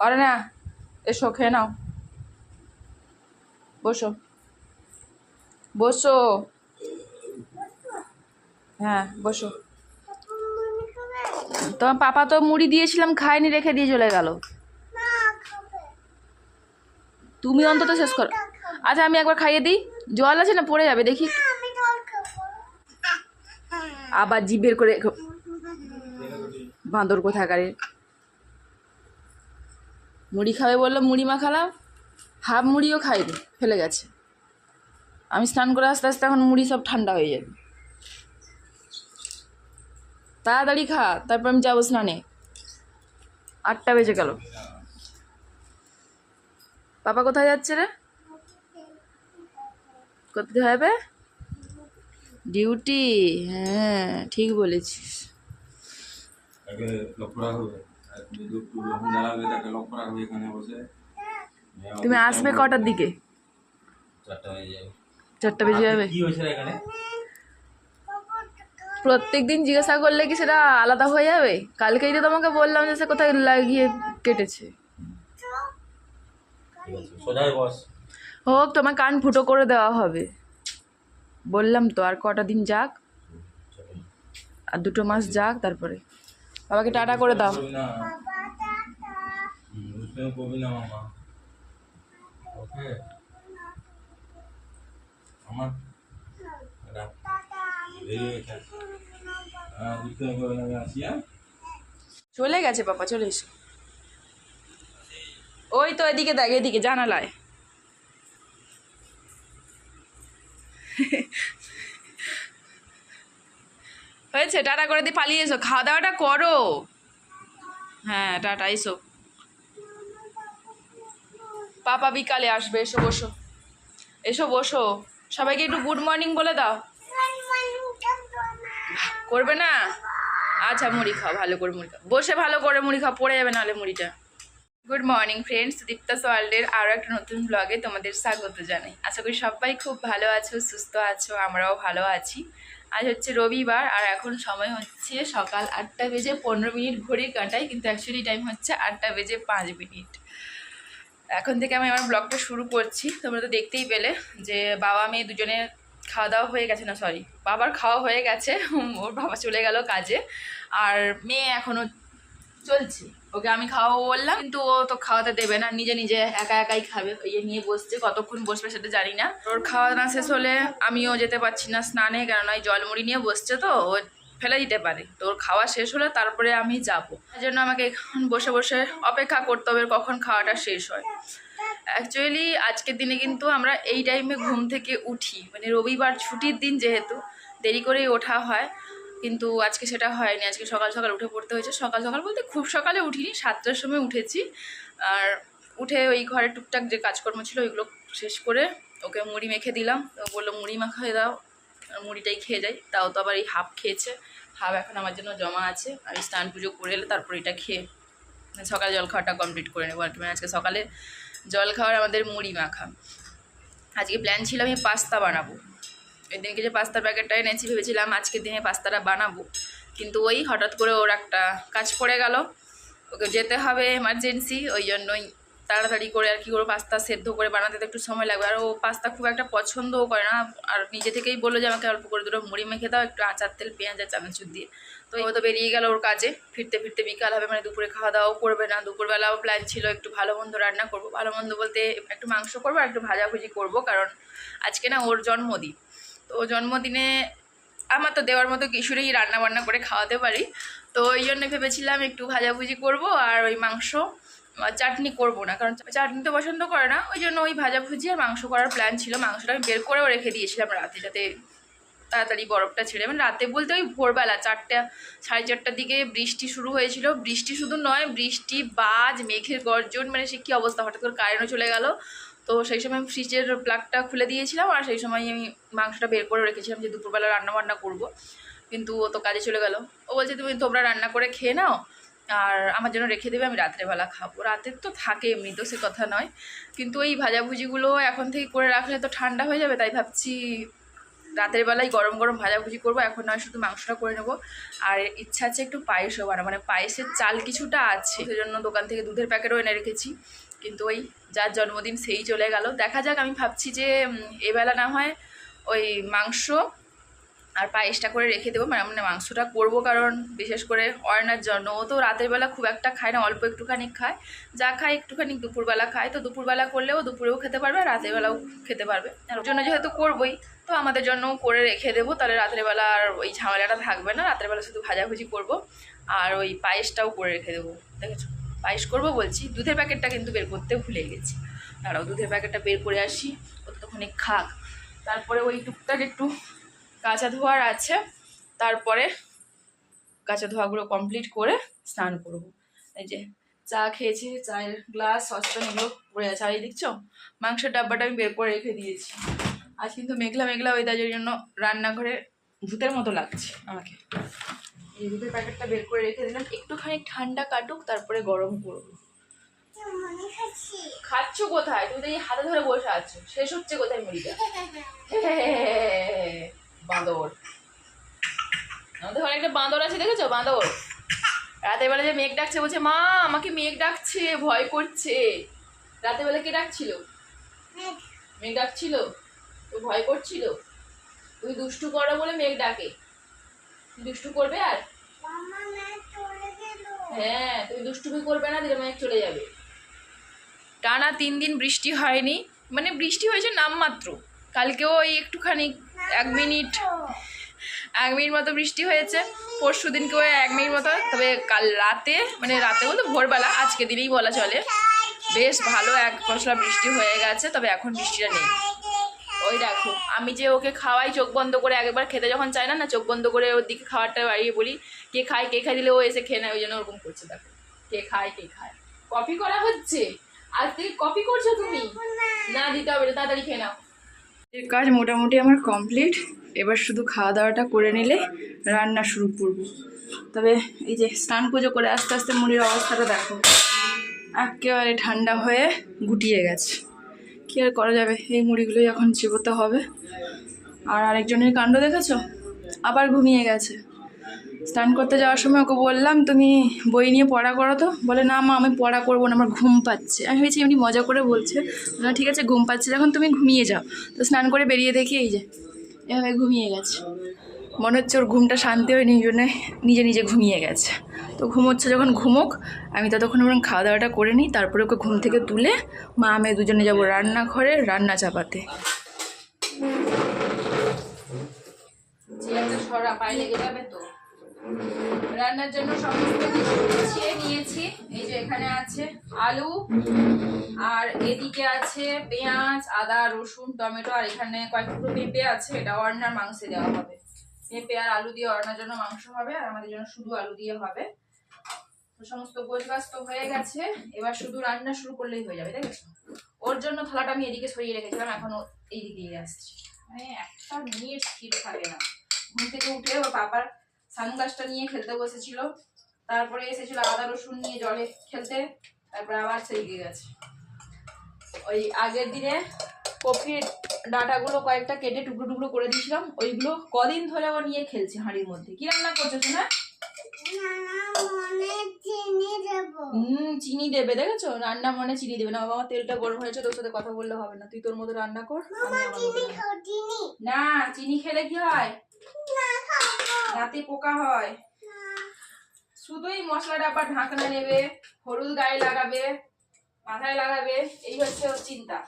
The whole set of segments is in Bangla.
করে না? এসো, খেয়ে নাও। বসো। বসো। হ্যাঁ বসো। তোমার পাপা তো মুড়ি দিয়েছিলাম, খায়নি, রেখে দিয়ে চলে গেল। তুমি অন্তত শেষ করো। আচ্ছা আমি একবার খাইয়ে দিই। জল আছে না? পড়ে যাবে, দেখি। আবার জিভ বের করে বাঁদর কোথাকারে মুড়ি খাবে বলল, মুড়ি মাখালাম হাফ মুড়িও খাইনি, ফেলে গেছে। আমি স্নান করে আস্তে আস্তে এখন মুড়ি সব ঠান্ডা হয়ে যাবে। তাড়াতাড়ি খা, তারপর আমি যাব স্নানে। আটটা বেজে গেল। পাপা কোথায় যাচ্ছে রে? করতে হবে ডিউটি হ্যাঁ ঠিক বলেছিস। আর তুমি আসবে কটার দিকে? চারটা হয়ে বেজে যাবে? প্রত্যেক দিন জিজ্ঞাসা করলে কি সেটা আলাদা হয়ে যাবে? কালকেই তো তোমাকে বললাম যে সে কোথায় লাগিয়ে কেটেছে। হোক তোমার কান ফুটো করে দেওয়া হবে। বললাম তো আর কটা দিন যাক? আর দুটো মাস যাক তারপরে। বাবাকে টাটা করে দাও। হ্যাঁ হ্যাঁ? চলে গেছে বাবা চলে এসো। ওই তো এদিকে দেখ এদিকে জানালায়। হয়েছে? টাটা করে দিয়ে পালিয়ে এসো। খাওয়া দাওয়াটা করো। হ্যাঁ টাটা, এসো। পাপা বিকালে আসবে, এসো, বসো। এসো, বসো। সবাইকে একটু গুড মর্নিং বলে দাও। করবে না? আচ্ছা মুড়ি খাও, ভালো করে মুড়ি খাও। বসে ভালো করে মুড়ি খাও, পড়ে যাবে নাহলে মুড়িটা। গুড মর্নিং ফ্রেন্ডস দীপ্তা ওয়ার্ল্ডের আরও একটা নতুন ব্লগে তোমাদের স্বাগত জানাই। আশা করি সবাই খুব ভালো আছো, সুস্থ আছো, আমরাও ভালো আছি। আজ হচ্ছে রবিবার আর এখন সময় হচ্ছে সকাল আটটা বেজে পনেরো মিনিট ঘড়ির কাঁটায়, কিন্তু অ্যাকচুয়ালি টাইম হচ্ছে আটটা বেজে পাঁচ মিনিট। এখন থেকে আমি আমার ব্লগটা শুরু করছি। তোমরা তো দেখতেই পেলে যে বাবা, মেয়ে দুজনে খাওয়া দাওয়া হয়ে গেছে না সরি বাবার খাওয়া হয়ে গেছে ওর বাবা চলে গেল কাজে। আর মেয়ে এখনও চলছে। ওকে আমি খাওয়াবো বললাম, কিন্তু ও তো খাওয়াতে দেবে না, নিজে নিজে একা একাই খাবে ওই যে নিয়ে বসছে, কতক্ষণ বসবে সেটা জানি না। ওর খাওয়া না শেষ হলে আমিও যেতে পারছি না স্নানে, কেননা ওই জলমুড়ি নিয়ে বসছে তো, ও ফেলে দিতে পারে। তো ওর খাওয়া শেষ হলে তারপরে আমি যাব। তার জন্য আমাকে এখন বসে বসে অপেক্ষা করতে হবে কখন খাওয়াটা শেষ হয়। অ্যাকচুয়ালি আজকের দিনে কিন্তু আমরা এই টাইমে ঘুম থেকে উঠি। মানে রবিবার ছুটির দিন যেহেতু, দেরি করেই ওঠা হয়। কিন্তু আজকে সেটা হয়নি। আজকে সকাল সকাল উঠে পড়তে হয়েছে। সকাল সকাল বলতে খুব সকালে উঠিনি, সাতটার সময় উঠেছি। আর উঠে ওই ঘরে টুকটাক যে কাজকর্ম ছিল ওইগুলো শেষ করে ওকে মুড়ি মেখে দিলাম। বলল, মুড়ি মাখাই দাও। মুড়িটাই খেয়ে যাই। তাও তো আবার এই হাফ খেয়েছে। হাফ এখন আমার জন্য জমা আছে। আমি স্নান পুজো করে এলে তারপর এটা খেয়ে সকালে জল খাওয়াটা কমপ্লিট করে নেব আর কি। মানে আজকে সকালে জল খাওয়ার আমাদের মুড়ি মাখা। আজকে প্ল্যান ছিল আমি পাস্তা বানাবো। ওই দিনকে যে পাস্তার প্যাকেটটা এনেছি, ভেবেছিলাম আজকের দিনে পাস্তাটা বানাবো। কিন্তু ওই হঠাৎ করে ওর একটা কাজ পড়ে গেল। ওকে যেতে হবে এমার্জেন্সি ওই জন্যই তাড়াতাড়ি করে আর কি করে পাস্তা সেদ্ধ করে বানাতে তো একটু সময় লাগবে। আর ও পাস্তা খুব একটা পছন্দও করে না। আর নিজে থেকেই বলল যে, আমাকে অল্প করে দুটো মুড়ি মেখে দাও, একটু আচার তেল, পেঁয়াজ আর চানাচুর দিয়ে। তো ও তো বেরিয়ে গেল ওর কাজে। ফিরতে ফিরতে বিকাল হবে মানে দুপুরে খাওয়া দাওয়াও করবে না। দুপুরবেলাও প্ল্যান ছিল একটু ভালো মন্দ রান্না করব। ভালো মন্দ বলতে একটু মাংস করব আর একটু ভাজাভুজি করব। কারণ আজকে না ওর জন্মদিন। তো জন্মদিনে আমার তো দেওয়ার মতো কিছুরই রান্না বান্না করে খাওয়াতে পারি। তো ওই জন্য ভেবেছিলাম একটু ভাজাভুজি করব আর ওই মাংস চাটনি করব না, কারণ চাটনি তো পছন্দ করে না। ওই জন্য ওই ভাজাভুজি আর মাংস করার প্ল্যান ছিল। মাংসটা আমি বের করেও রেখে দিয়েছিলাম রাতে যাতে তাড়াতাড়ি বরফটা ছেড়ে। মানে রাতে বলতে ওই ভোরবেলা চারটা, সাড়ে চারটার দিকে বৃষ্টি শুরু হয়েছিল। বৃষ্টি শুধু নয়, বৃষ্টি, বাজ, মেঘের গর্জন মানে সে কী অবস্থা? হঠাৎ করে কারেন্টও চলে গেল। তো সেই সময় ফ্রিজের প্লাগটা খুলে দিয়েছিলাম আর সেই সময় আমি মাংসটা বের করে রেখেছিলাম যে দুপুরবেলা রান্না বান্না করব। কিন্তু ও তো কাজে চলে গেল। ও বলছে, তুমি তোমরা রান্না করে খেয়ে নাও আর আমার জন্য রেখে দেবে, আমি রাত্রেবেলা খাব। রাতের তো থাকে এমনি, তো সে কথা নয়। কিন্তু ওই ভাজাভুজিগুলো এখন থেকে করে রাখলে তো ঠান্ডা হয়ে যাবে, তাই ভাবছি রাতের বেলায় গরম গরম ভাজাভুজি করব। এখন নয়, শুধু মাংসটা করে নেব। আর ইচ্ছা আছে একটু পায়েসও বানাবো। মানে পায়েসের চাল কিছুটা আছে, সেজন্য দোকান থেকে দুধের প্যাকেটও এনে রেখেছি। কিন্তু ওই যার জন্মদিন সেই চলে গেল। দেখা যাক, আমি ভাবছি যে এবেলা না হয় ওই মাংস আর পায়েসটা করে রেখে দেবো। মানে মানে মাংসটা করব কারণ বিশেষ করে অয়নার জন্য ও তো রাতের বেলা খুব একটা খায় না, অল্প একটুখানি খায়। যা খায় একটুখানি দুপুরবেলা খায়। তো দুপুরবেলা করলেও দুপুরেও খেতে পারবে রাতের বেলাও খেতে পারবে। আর ওর জন্য যেহেতু করবোই, তো আমাদের জন্য করে রেখে দেবো। তাহলে রাতের বেলা আর ওই ঝামেলাটা থাকবে না। রাতের বেলা শুধু ভাজাভুজি করব আর ওই পায়েসটাও করে রেখে দেবো। দেখেছ? পায়েস করব বলছি, দুধের প্যাকেটটা কিন্তু বের করতে ভুলে গেছি। দাঁড়াও, দুধের প্যাকেটটা বের করে আসি ততক্ষণে খাক। তারপরে ওই টুকটাক একটু কাঁচা ধোয়ার আছে, তারপরে কাঁচা ধোয়াগুলো কমপ্লিট করে স্নান করব। এই যে চা খেয়েছি, চায়ের গ্লাস সসপ্যান এগুলো পড়ে আছে। আর এই দেখছ, মাংসের ডাব্বাটা আমি বের করে রেখে দিয়েছি। আজ কিন্তু মেঘলা মেঘলা ওই ওয়েদারের জন্য রান্নাঘরে ভূতের মতো লাগছে আমাকে। এই দুধের প্যাকেটটা বের করে রেখে দিলাম। একটুখানি ঠান্ডা কাটুক তারপরে গরম করব খাচ্ছ কোথায়? তুমি তো এই হাতে ধরে বসে আছো। শেষ হচ্ছে কোথায় মুড়িটা? বাঁদর। আমাদের ঘরে একটা বাঁদর আছে দেখেছ? বাঁদর। রাতের বেলা যে মেঘ ডাকছে বলছে মা আমাকে মেঘ ডাকছে ভয় করছে। রাতের বেলা কে ডাকছিল? মেঘ। ডাকছিল? তো ভয় করছিল? তুই দুষ্টু করো বলে মেঘ ডাকে। দুষ্টু করবে আর? হ্যাঁ তুমি দুষ্টুমি করবে না দিলে মেঘ চলে যাবে। টানা তিন দিন বৃষ্টি হয়নি মানে বৃষ্টি হয়েছে নামমাত্র। কালকেও ওই একটুখানি এক মিনিট এক মিনিট মতো বৃষ্টি হয়েছে। পরশু দিনকেও এক মিনিট মতো তবে কাল রাতে মানে রাতে বলতে ভোরবেলা আজকে দিনেই বলা চলে। বেশ ভালো এক পশলা বৃষ্টি হয়ে গেছে তবে এখন বৃষ্টিটা নেই। ওই দেখো, আমি যে ওকে খাওয়াই, চোখ বন্ধ করে একবার খেতে যখন চাই না না, চোখ বন্ধ করে ওর দিকে খাবারটা বাড়িয়ে বলি, কে খায় কে খায় দিলে ও এসে খেয়ে নেয়, ওই জন্য ওরকম করছে, দেখো, কে খায় কে খায়। কপি করা হচ্ছে? আজ থেকে কপি করছ তুমি? না, দিতে হবে তাড়াতাড়ি খেয়ে নাও। কাজ মোটামুটি আমার কমপ্লিট এবার শুধু খাওয়া দাওয়াটা করে নিলে রান্না শুরু করব। তবে এই যে স্নান পুজো করে আস্তে আস্তে মুড়ির অবস্থাটা দেখো, একেবারে ঠান্ডা হয়ে গুটিয়ে গেছে। কী আর করা যাবে? এই মুড়িগুলোই এখন চিবোতে হবে। আর আরেকজনের কাণ্ড দেখেছ? আবার ঘুমিয়ে গেছে। স্নান করতে যাওয়ার সময় ওকে বললাম তুমি বই নিয়ে পড়া করো তো। বলে না মা আমি পড়া করব না আমার ঘুম পাচ্ছে। আমি ভেবেছি এমনি মজা করে বলছে। বললাম, ঠিক আছে ঘুম পাচ্ছে যখন তুমি ঘুমিয়ে যাও। তো স্নান করে বেরিয়ে দেখি এই যে এভাবে ঘুমিয়ে গেছে। মনে হচ্ছে ওর ঘুমটা শান্তি হয়ে জন্যে নিজে নিজে ঘুমিয়ে গেছে। তো ঘুমোচ্ছে যখন ঘুমোক, আমি ততক্ষণ আমার খাওয়া দাওয়াটা করে নিই, তারপরে ওকে ঘুম থেকে তুলে মা, আমি দুজনে যাব রান্নাঘরে, রান্না চাপাতে। রান্নার জন্য সমস্ত কিছু গুছিয়ে নিয়েছি। এই যে এখানে আছে আলু, আর এদিকে আছে পেঁয়াজ, আদা, রসুন, টমেটো, আর এখানে কয়েকটুকু পেঁপে আছে, এটা অর্নার মাংসে দেওয়া হবে। পেঁপে আর আলু দিয়ে অর্নার জন্য মাংস হবে আর আমাদের জন্য শুধু আলু দিয়ে হবে। তো সমস্ত গোছগাছ তো হয়ে গেছে, এবার শুধু রান্না শুরু করলেই হয়ে যাবে, দেখেছ? ওর জন্য থালাটা আমি এদিকে সরিয়ে রেখেছিলাম এখন ও এইদিকে দিয়ে আসছি। মানে একটা মিনিট স্থির থাকে না। ঘুম থেকে উঠে ওর পাপার সানগ্লাসটা নিয়ে খেলতে বসেছিল, তারপরে এসেছিল আদা, রসুন নিয়ে জলে খেলতে, তারপরে আবার সেরিকে গেছে। ওই আগের দিনে কপির ডাটাগুলো কয়েকটা কেটে টুকরো টুকরো করে দিয়েছিলাম, ওইগুলো কদিন ধরে ও নিয়ে খেলছে হাঁড়ির মধ্যে। কি রান্না করছ শোনা হুম, চিনি দেবে, দেখেছ? রান্না মনে চিনি দেবে না। বাবা, তেলটা গরম হয়েছে, তোর সাথে কথা বললে হবে না। তুই তোর মতো রান্না কর না, চিনি খেলে কি হয়? রাতে পোকা হয়। শুধুই মশলা ডাব্বা ঢাকনা নেবে, হলুদ গায়ে লাগাবে, মাথায় লাগাবে, এই হচ্ছে ওর চিন্তা।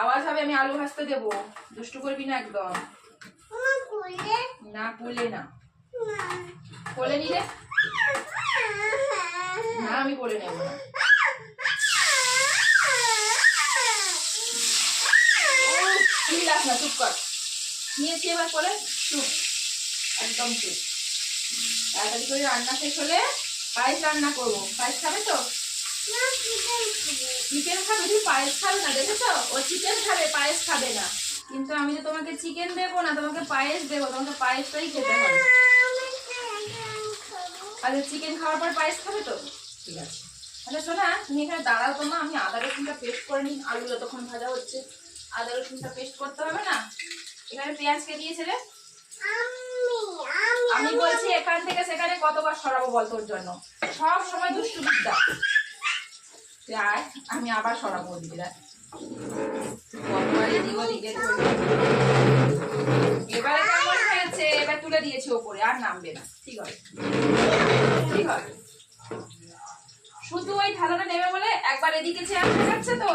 আওয়াজ হবে, আমি আলু ভাজতে দেবো। দুষ্টু করবি না একদম। না, করলে না। কোলে নিলে না, আমি কোলে নেব না। চিল্লাস না, চুপ কর। নিয়েছি এবার কোলে চুপ। একদম চুপ। তাড়াতাড়ি করে রান্না শেষ হলে পায়েস রান্না করব। পায়েস খাবে তো? চিকেন খাবে, তুমি পায়েস খাবে না, দেখেছ? ও চিকেন খাবে, পায়েস খাবে না। কিন্তু আমি তো তোমাকে চিকেন দেবো না, তোমাকে পায়েস দেবো, তোমাকে পায়েসটাই খেতে হবে। আচ্ছা চিকেন খাওয়ার পর পায়েস খাবে তো? ঠিক আছে। আচ্ছা শোনা, তুমি এখানে দাঁড়াও তো না আমি আদা রসুনটা পেস্ট করে নিই। আলু যতক্ষণ ভাজা হচ্ছে, আদা রসুনটা পেস্ট করতে হবে না? এখানে পেঁয়াজ কে দিয়েছে রে? আমি বলছি এখান থেকে সেখানে কতবার সরাবো বল তোর জন্য? সব সময় দুষ্টু বিদ্যা। আমি আবার সরাবো। এবারে কেমন হয়েছে? এবার তুলে দিয়েছি ওপরে, আর নামবে না। ঠিক আছে। ঠিক আছে। শুধু ওই থালাটা নেবে বলে একবার এদিকে চেয়ার তো,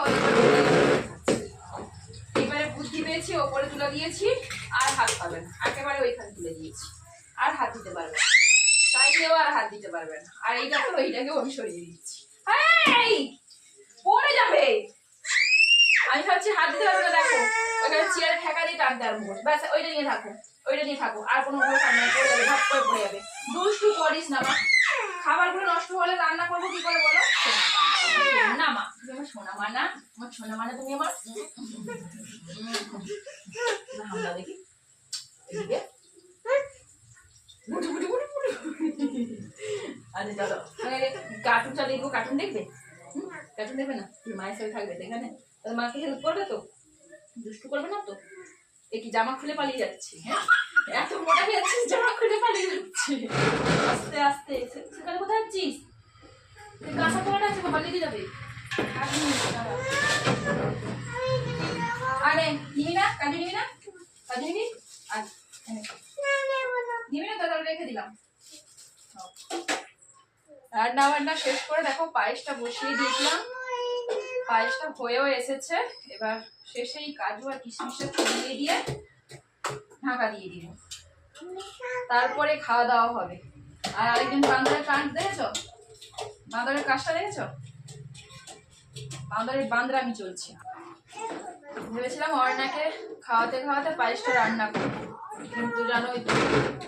এবার বুদ্ধি পেয়েছি, ওপরে তুলে দিয়েছি, আর হাত পাবে না। একেবারে ওইখানে তুলে দিয়েছি। আর হাত দিতে পারবে না। চাইলেও আর হাত দিতে পারবে না। আর এইটা তো এইটাকেও আমি সরিয়ে দিচ্ছি। এই পড়ে যাবে। আমি ভাবছি হাত দিতে পারব না, দেখো। ওখানে চেয়ারে ঠেকা দিয়ে টানতে আরম্ভ করছে ব্যাস, ওইটা নিয়ে থাকো, ওইটা নিয়ে থাকো। আর কোনো উপরে সামনে পড়ে যাবে ভাব করে পড়ে যাবে। দুষ্টু করিস না, মা। খাবারগুলো নষ্ট হলে রান্না করব, কি করে বলো? না মা তুমি আমার সোনা মা না? আমার সোনা মানা তুমি আমার না, হামলা দেখি এদিকে বুটু বুটু বুটু বুটু আচ্ছা চলো কার্টুনটা দেখব কার্টুন দেখবে হুম? কার্টুন দেখবে সাথে থাকবে এখানে? তাহলে মাকে হেল্প করবে তো? দুষ্টু করবে না তো? এ কি জামা খুলে পালিয়ে যাচ্ছে? হ্যাঁ? এত মোটা হয়ে যাচ্ছিস জামা খুলে পালিয়ে যাচ্ছে। আস্তে আস্তে সেখানে কোথায় যাচ্ছিস? কাঁচা পড়াটা আছে বাবা লেগে যাবে। আর নিবি না, কাজু নিবি না? কাজু নিবি নিবি না তাহলে রেখে দিলাম। রান্না বান্না শেষ করে দেখো পায়েসটা বসিয়ে দিয়েছিলাম। পায়েসটা হয়েও এসেছে। এবার শেষেই কাজু আর কিশমিশটা ছড়িয়ে দিয়ে ঢাকা দিয়ে দিব। তারপরে খাওয়া দাওয়া হবে। আর আরেকদিন বান্দরের কাজ দেখেছ? বান্দরের কাজটা দেখেছ? বান্দরের বান্দরামি চলছে। ভেবেছিলাম অর্ণাকে খাওয়াতে খাওয়াতে পায়েসটা রান্না করব। কিন্তু জানোই তো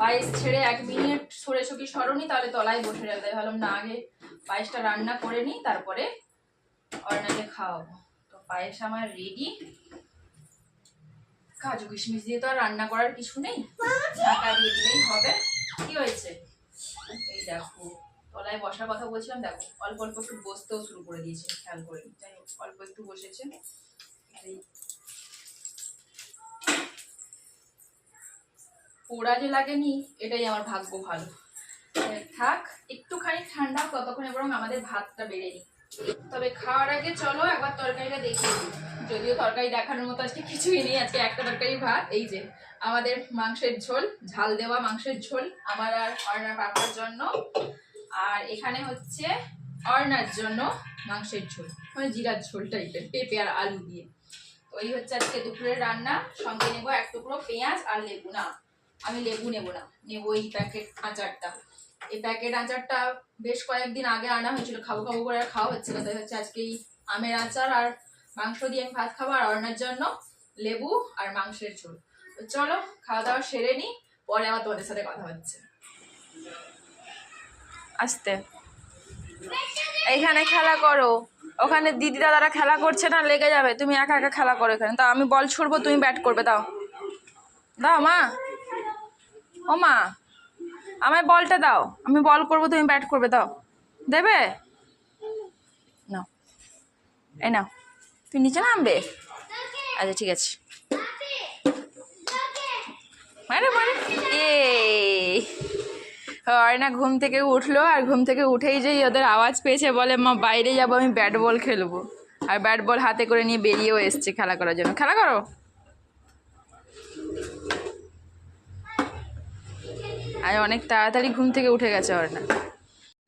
পায়েস ছেড়ে এক মিনিট সরেছো কি সরনি, তাহলে তলায় বসে যাবে। ভাবলাম, না আগে পায়েসটা রান্না করে নিই, তারপরে অর্ণাকে খাওয়াবো। তো পায়েস আমার রেডি কাজু কিশমিশ দিয়ে তো আর রান্না করার কিছু নেই। ঢাকা দিয়ে দিলেই হবে। কি হয়েছে? এই দেখো, তলায় বসার কথা বলছিলাম, দেখো, অল্প অল্প একটু বসতেও শুরু করে দিয়েছে, খেয়াল করে যাই হোক, অল্প একটু বসেছে। পোড়া যে লাগেনি, এটাই আমার ভাগ্য ভালো। থাক, একটুখানি ঠান্ডা ততক্ষণে বরং আমাদের ভাতটা বেড়ে নিই তবে খাওয়ার আগে চলো, একবার তরকারিটা দেখি যদিও তরকারি দেখানোর মতো আজকে কিছুই নেই, আজকে একটা তরকারি ভাত। এই যে, আমাদের মাংসের ঝোল, ঝাল দেওয়া মাংসের ঝোল, আমার আর অর্ণার পাপার জন্য। আর এখানে হচ্ছে অর্ণার জন্য মাংসের ঝোল মানে জিরার ঝোল টাইপের পেঁপে আর আলু দিয়ে। ওই হচ্ছে আজকে দুপুরের রান্না। সঙ্গে নেব এক টুকরো পেঁয়াজ আর লেবু। না, আমি লেবু নেব না, নেব এই প্যাকেট আচারটা। এই প্যাকেট আচারটা বেশ কয়েকদিন আগে আনা হয়েছিল, খাব খাব করে আর খাওয়া হচ্ছিল, তাই হচ্ছে আজকে এই আমের আচার আর মাংস দিয়ে আমি ভাত খাব আর অর্ণার জন্য লেবু আর মাংসের ঝোল। তো চলো খাওয়া দাওয়া সেরে নিই পরে আবার তোমাদের সাথে কথা হচ্ছে। আসতে। এইখানে খেলা করো। ওখানে দিদি দাদারা খেলা করছে না, লেগে যাবে। তুমি একা একা খেলা করো এখানে। তাও আমি বল ছুড়বো, তুমি ব্যাট করবে, দাও। দাও, মা। ও মা। আমায় বলটা দাও। আমি বল করব, তুমি ব্যাট করবে, দাও। দেবে? নাও এই নাও। তুই নিচে নামবে? আচ্ছা ঠিক আছে। মারে এ না ঘুম থেকে উঠল, আর ঘুম থেকে উঠেই যেই ওদের আওয়াজ পেয়েছে বলে, মা, বাইরে যাব, আমি ব্যাট বল খেলব। আর ব্যাট বল হাতে করে নিয়ে বেরিয়েও এসছে খেলা করার জন্য। খেলা করো। আর অনেক তাড়াতাড়ি ঘুম থেকে উঠে গেছে ওর না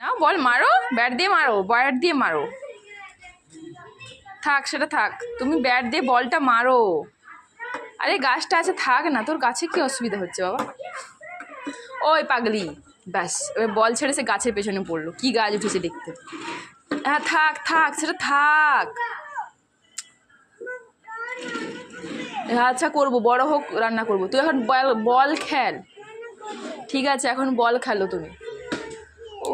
না বল, মারো? ব্যাট দিয়ে মারো, ব্যাট দিয়ে মারো। থাক, সেটা থাক। তুমি ব্যাট দিয়ে বলটা মারো। আরে, গাছটা আছে, থাক না, তোর গাছে কি অসুবিধা হচ্ছে বাবা? ওই পাগলি, ব্যাস, এবার বল ছেড়ে সে গাছের পেছনে পড়ল। কি গাছ উঠেছে দেখতে। হ্যাঁ থাক থাক, সেটা থাক। আচ্ছা করব, বড় হোক, রান্না করব। তুই এখন বল খেল। ঠিক আছে, এখন বল খেলো তুমি।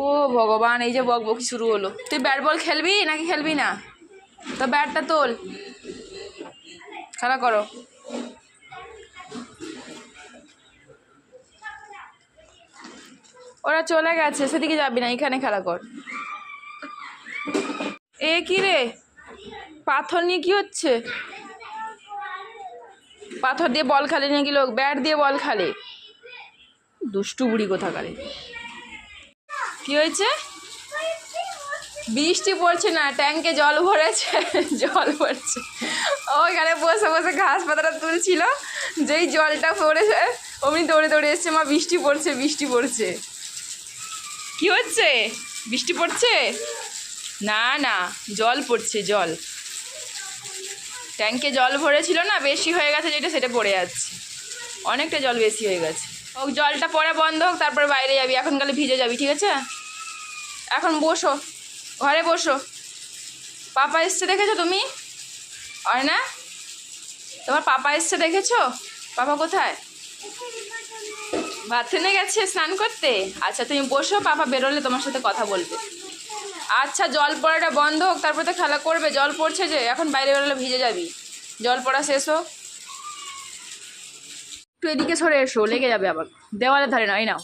ও ভগবান, এই যে বক বকি শুরু হলো। তুই ব্যাট বল খেলবি নাকি খেলবি না? তো ব্যাটটা তোল। খেলা করো। ওরা চলে গেছে, সেদিকে যাবি না, এখানে খেলা কর। এ কি রে? পাথর নিয়ে কি হচ্ছে? পাথর দিয়ে বল খেলে নাকি লোক? ব্যাট দিয়ে বল খেলে। দুষ্টু বুড়ি কোথাকারে। কি হয়েছে? বৃষ্টি পড়ছে না, ট্যাঙ্কে জল ভরেছে, জল ভরছে। ওইখানে বসে বসে ঘাস পাতাটা তুলছিল, যেই জলটা পড়েছে, অমনি দৌড়ে দৌড়ে এসছে, মা বৃষ্টি পড়ছে বৃষ্টি পড়ছে। কি হচ্ছে? বৃষ্টি পড়ছে? না না, জল পড়ছে, জল। ট্যাঙ্কে জল ভরেছিল না, বেশি হয়ে গেছে যেটা, সেটা পড়ে যাচ্ছে। অনেকটা জল বেশি হয়ে গেছে। ও জলটা পরে বন্ধ হোক, তারপরে বাইরে যাবি। এখন কালে ভিজে যাবি, ঠিক আছে? এখন বসো, ঘরে বসো। পাপা এসছে দেখেছ তুমি? হয় না তোমার পাপা এসছে দেখেছ? পাপা কোথায়? বাথরুমে গেছে স্নান করতে? আচ্ছা তুমি বসো, পাপা বেরোলে তোমার সাথে কথা বলবে। আচ্ছা জল পড়াটা বন্ধ হোক, তারপর তো খেলা করবে। জল পড়ছে যে, এখন বাইরে বেরোলে ভিজে যাবি। জল পড়া শেষ হোক। একটু এদিকে সরে এসো, লেগে যাবে আবার। দেওয়ালের ধারে না এই নাও।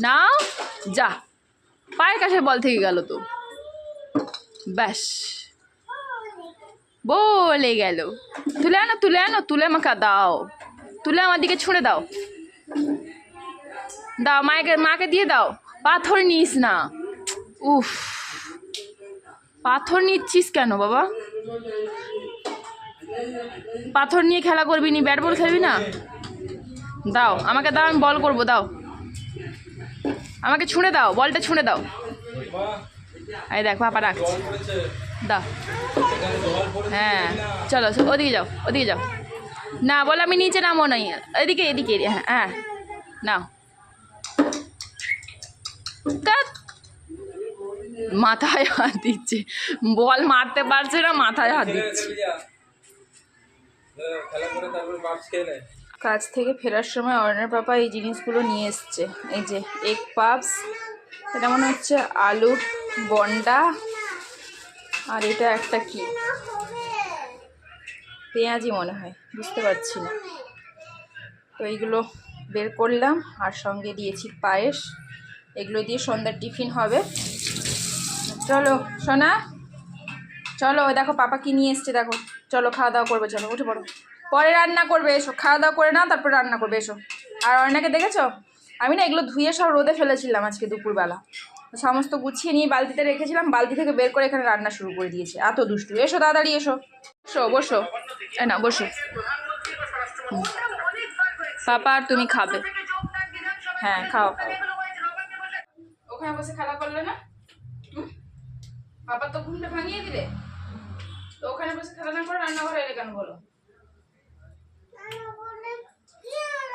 নাও, যা। পায়ের কাছে বল থেকে গেল তো। ব্যাস। বলে গেল। তুলে আনো তুলে আনো, তুলে আমাকে দাও। তুলে আমার দিকে ছুঁড়ে দাও। দাও মাকে মাকে দিয়ে দাও। পাথর নিস না। উফ। পাথর নিচ্ছিস কেন বাবা? পাথর নিয়ে খেলা করবি নি? ব্যাট বল খেলবি না? দাও, আমাকে দাও, আমি বল করব, দাও। আমাকে ছুঁড়ে দাও, বলটা ছুঁড়ে দাও। এই দেখ পাপা রাখছি দাও। হ্যাঁ চলো ওদিকে যাও ওদিকে যাও। না, বল আমি নিচে নামো নাই এদিকে এদিকে হ্যাঁ হ্যাঁ নাও। মাথায় হাত দিচ্ছে। বল মারতে পারছে না, মাথায় হাত দিচ্ছে খেলা করে তারপর বাক্স খেয়ে নেয় কাজ থেকে ফেরার সময় অর্ণের পাপা এই জিনিসগুলো নিয়ে এসছে। এই যে এগ পাপস এটা মনে হচ্ছে আলু বন্ডা। আর এটা একটা কি? পেঁয়াজি মনে হয়, বুঝতে পারছি না। তো এইগুলো বের করলাম আর সঙ্গে দিয়েছি পায়েস। এগুলো দিয়ে সন্ধ্যার টিফিন হবে। চলো, সোনা। চলো দেখো, পাপা কি নিয়ে এসছে, দেখো। চলো, খাওয়া দাওয়া করবে, চলো, উঠে পড়ো। পরে রান্না করবে, এসো, খাওয়া দাওয়া করে নাও, তারপর রান্না করবে, এসো। আর অর্ণাকে দেখেছ? আমি না এগুলো ধুয়ে সব রোদে ফেলেছিলাম আজকে দুপুরবেলা। সমস্ত গুছিয়ে নিয়ে বালতিতে রেখেছিলাম, বালতি থেকে বের করে এখানে রান্না শুরু করে দিয়েছে। এত দুষ্টু। এসো, তাড়াতাড়ি এসো। বসো বসো। না বসো। পাপা, আর তুমি খাবে। হ্যাঁ খাও ওখানে বসে খেলা করলে না? বাবা তো ঘুমটা ভাঙিয়ে দিলে? তো ওখানে বসে খেলা না করে, রান্নাঘরে এলে কেন বলো?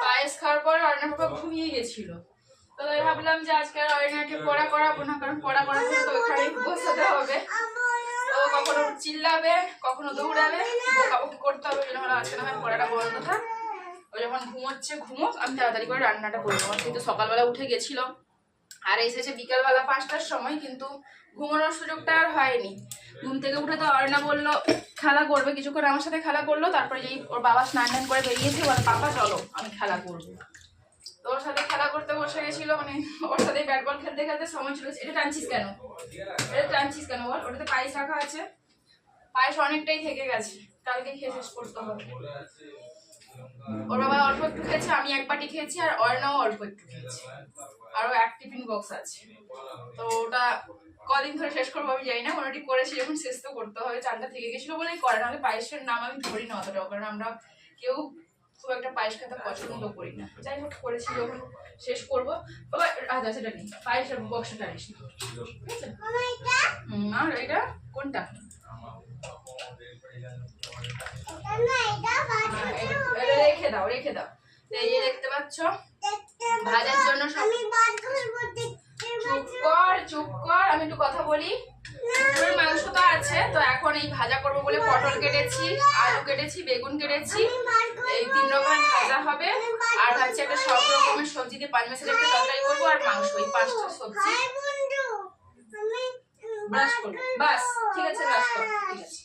পায়েস খাওয়ার পর অর্ণা বাবা ঘুমিয়ে গেছিল। তো তাই ভাবলাম যে আজকে আর অর্ণাকে পড়া করাবো না, কারণ পড়া করাতে তো ওখানেই বসাতে হবে। ও কখনো চিল্লাবে, কখনো দৌড়াবে, বকাবকি করতে হবে যেন আজকে না হয় পড়াটা বন্ধ থাক। ও যখন ঘুমোচ্ছে, ঘুমোক, আমি তাড়াতাড়ি করে রান্নাটা করে নেব। কিন্তু সকালবেলা উঠে গেছিল। আর এসেছে বিকালবেলা পাঁচটার সময়, কিন্তু ঘুমানোর সুযোগটা আর হয়নি। ঘুম থেকে উঠে তো অর্ণা বলল, খেলা করবে। কিছুক্ষণ আমার সাথে খেলা করল, তারপরে যেই ওর বাবা স্নান টান করে বেরিয়েছে, বলে, পাপা, চলো, আমি খেলা করব। তো ওর সাথে খেলা করতে বসে গেছিল মানে ওর সাথে ব্যাট বল খেলতে খেলতে সময় ছিল। এটা টানছিস কেন? এটা টানছিস কেন বল? ওটাতে পায়েস রাখা আছে। পায়েস অনেকটাই থেকে গেছে। কালকে খেয়ে শেষ করতে হবে। ওর বাবা অল্প একটু খেয়েছে, আমি এক বাটি খেয়েছি, আর অর্ণাও অল্প একটু খেয়েছে। আরও এক টিফিন বক্স আছে। তো ওটা কদিন ধরে শেষ করব, আমি জানি না, মোটামুটি করেছি, যখন শেষ তো করতে হবে চালটা থেকে গেছিল বলেই করে। নাহলে পায়েসের নাম আমি ধরি না অতটাও, কারণ আমরা কেউ খুব একটা পায়েস খেতে পছন্দ করি না। যাই হোক, করেছি যখন শেষ করব। বাবা আচ্ছা সেটা নেই। পায়েসের বক্সটা নিস আর এটা কোনটা? রেখে দাও রেখে দাও। এই যে দেখতে পাচ্ছ? ভাজার জন্য সব চুপ কর চুপ কর আমি একটু কথা বলি। দুপুরের মাংস তো আছে তো এখন এই ভাজা করব বলে পটল কেটেছি আলু কেটেছি বেগুন কেটেছি। এই তিন রকমের ভাজা হবে। আর ভাবছি একটা সব রকমের সবজি দিয়ে পাঁচ মাসের একটা তরকারি করব আর মাংস এই পাঁচটা সবজি। ব্রাশ করব। বাস ঠিক আছে ব্রাশ কর ঠিক আছে।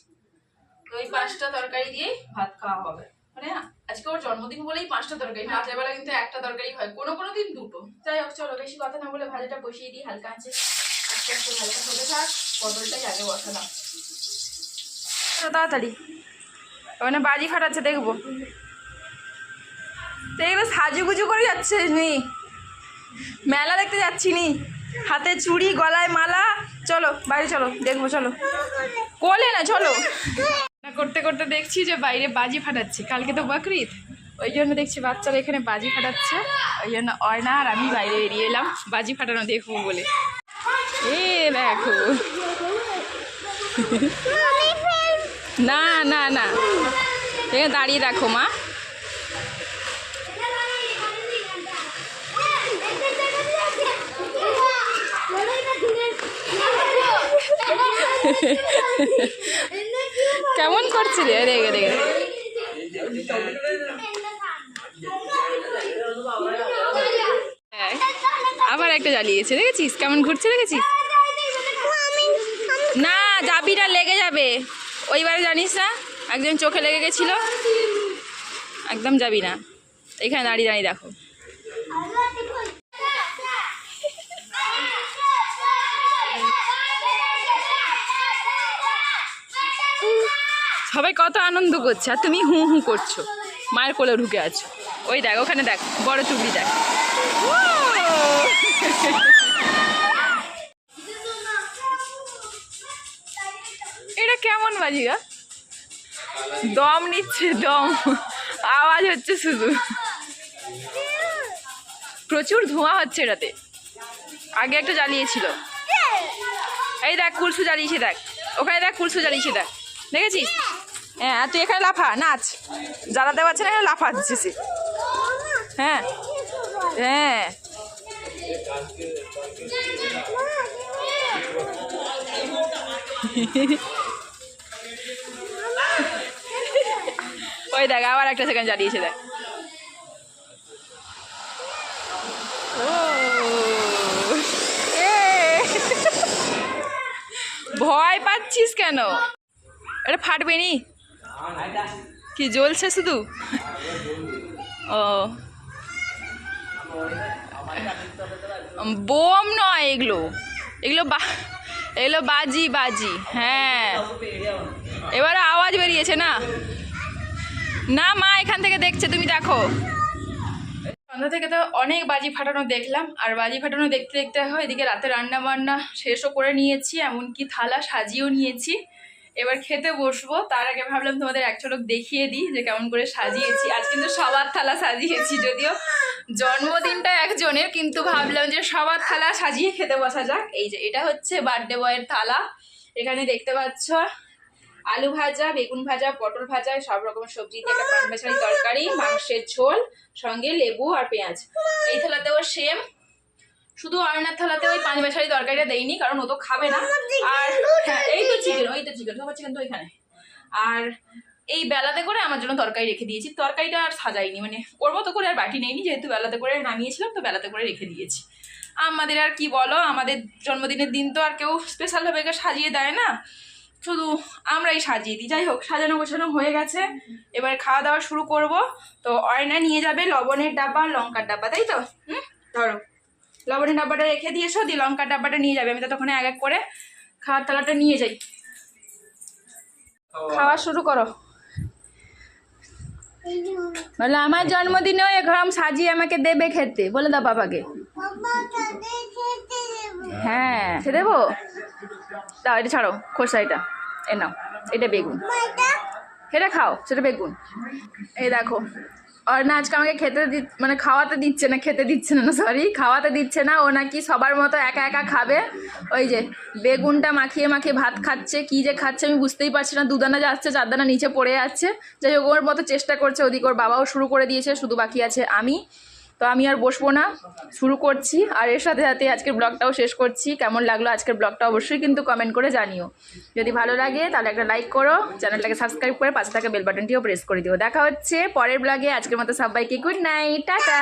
তো এই পাঁচটা তরকারি দিয়েই ভাত খাওয়া হবে। মানে আজকে ওর জন্মদিন বলেই পাঁচটা তরকারি রাতের বেলা কিন্তু একটা তরকারি হয় কোনো কোনো দিন দুটো। যাই হোক চলো বেশি কথা না বলে ভাজাটা বসিয়ে দিই হালকা আছে। আস্তে আস্তে ভাজাটা হতে থাক পটলটাই আগে বসালাম। তাড়াতাড়ি। ওখানে বাজি ফাটাচ্ছে দেখব। তো এগুলো সাজুগুজু করে যাচ্ছে নি। মেলা দেখতে যাচ্ছি নি। হাতে চুড়ি গলায় মালা। চলো বাইরে চলো দেখব চলো। কোলে না চলো। রান্না করতে করতে দেখছি যে বাইরে বাজি ফাটাচ্ছে। কালকে তো বকরিদ। ওই জন্য দেখছি বাচ্চারা এখানে বাজি ফাটাচ্ছে। ওই জন্য অয়না আর আমি বাইরে বেরিয়ে এলাম। বাজি ফাটানো দেখব বলে। এ দেখো। না না না। এখানে দাঁড়িয়ে রাখো মা। কেমন করছে রে রেগে রেগে হ্যাঁ, আবার একটা জ্বালিয়েছে দেখেছিস? কেমন ঘুরছে দেখেছিস? না যাবি না লেগে যাবে। ওইবারে জানিস না একজন চোখে লেগে গেছিল। একদম যাবি না। এখানে দাঁড়িয়ে দাঁড়িয়ে দেখো। সবাই কত আনন্দ করছে, আর তুমি হু হু করছ। মায়ের কোলে ঢুকে আছো। ওই দেখ, ওখানে দেখ, বড় চুবড়ি দেখ। এটা কেমন বাজি গা? দম নিচ্ছে, দম। আওয়াজ হচ্ছে শুধু। প্রচুর ধোঁয়া হচ্ছে এটাতে। আগে একটা জ্বালিয়েছিল। এই দেখ, কুলসু জ্বালিয়েছে দেখ। ওখানে দেখ, কুলসু জ্বালিয়েছে দেখ। দেখেছিস? হ্যাঁ তুই এখানে লাফা, নাচ। জ্বালাতে পারছে না এখানে লাফা দিচ্ছে সে হ্যাঁ। হ্যাঁ। ওই দেখ, আবার একটা সেকেন্ড জ্বালিয়েছে, দেখ। ভয় পাচ্ছিস কেন? এটা ফাটবে নি? কি জ্বলছে শুধু? ও। বোম নয় এগুলো। এগুলো বা, এগুলো বাজি বাজি। হ্যাঁ। এবারে আওয়াজ বেরিয়েছে না? না মা এখান থেকে দেখছে, তুমি দেখো। সন্ধ্যা থেকে তো অনেক বাজি ফাটানো দেখলাম, আর বাজি ফাটানো দেখতে দেখতে হয় এদিকে রাতে রান্না বান্না শেষও করে নিয়েছি, এমনকি থালা সাজিয়েও নিয়েছি। এবার খেতে বসবো। তার আগে ভাবলাম তোমাদের এক ঝলক দেখিয়ে দিই যে কেমন করে সাজিয়েছি। আজ কিন্তু সবার থালা সাজিয়েছি, যদিও জন্মদিনটা একজনের, কিন্তু ভাবলাম যে সবার থালা সাজিয়ে খেতে বসা যাক। এই যে, এটা হচ্ছে বার্থডে বয়ের থালা। এখানে দেখতে পাচ্ছ, আলু ভাজা, বেগুন ভাজা, পটল ভাজা, সব রকম সবজি দিয়ে একটা পান তরকারি, মাংসের ঝোল, সঙ্গে লেবু আর পেঁয়াজ। এই থালাতেও সেম শুধু অয়নার থালাতে ওই পাঁচ বেচারি তরকারিটা দেইনি কারণ ও তো খাবে না। আর হ্যাঁ, এই তো চিকেন ওই তো চিকেন সবার চিকেন তো ওইখানে। আর এই বেলাতে করে আমার জন্য তরকারি রেখে দিয়েছি। তরকারিটা আর সাজাইনি মানে ওর মতো করে আর বাটি নেইনি যেহেতু বেলাতে করে নামিয়েছিলাম তো বেলাতে করে রেখে দিয়েছি। আমাদের আর কি বলো আমাদের জন্মদিনের দিন তো আর কেউ স্পেশালভাবে সাজিয়ে দেয় না। শুধু আমরাই সাজিয়ে দিই। যাই হোক সাজানো গোছানো হয়ে গেছে। এবার খাওয়া দাওয়া শুরু করব। তো অয়না নিয়ে যাবে লবণের ডাব্বা লঙ্কার ডাব্বা তাই তো? হুম? ধরো। লবণের ডাব্বাটা রেখে দিয়েছ দিয়ে লঙ্কার ডাব্বাটা নিয়ে যাবে। আমি তো তখন এক এক করে খাওয়ার থালাটা নিয়ে যাই। খাওয়া শুরু করো। বলে আমার জন্মদিনেও এরকম সাজিয়ে আমাকে দেবে খেতে। বলে দাও বাবাকে। হ্যাঁ সে দেবো? দাও এটা ছাড়ো খোসা এটা। এ নাও এটা বেগুন। এটা খাও সেটা বেগুন। এই দেখো না, আজকে আমাকে খেতে দি মানে খাওয়াতে দিচ্ছে না, খেতে দিচ্ছে না সরি খাওয়াতে দিচ্ছে না, ও নাকি সবার মতো একা একা খাবে। ওই যে, বেগুনটা মাখিয়ে মাখিয়ে ভাত খাচ্ছে, কি যে খাচ্ছে আমি বুঝতেই পারছি না, দুদানা যাচ্ছে চারদানা নিচে পড়ে যাচ্ছে যাই হোক, ওর মতো চেষ্টা করছে ওদিক, ওর বাবাও শুরু করে দিয়েছে, শুধু বাকি আছে আমি। তো আমি আর বসবো না, শুরু করছি। আর এর সাথে সাথে আজকের ব্লগটাও শেষ করছি। কেমন লাগল আজকের ব্লগটা অবশ্যই কিন্তু কমেন্ট করে জানিও। যদি ভালো লাগে তাহলে একটা লাইক করো, চ্যানেলটাকে সাবস্ক্রাইব করে পাশে থাকা বেল বাটনটিও প্রেস করে দিও। দেখা হচ্ছে পরের ব্লগে। আজকের মতো সবাইকে গুড নাইট টাটা।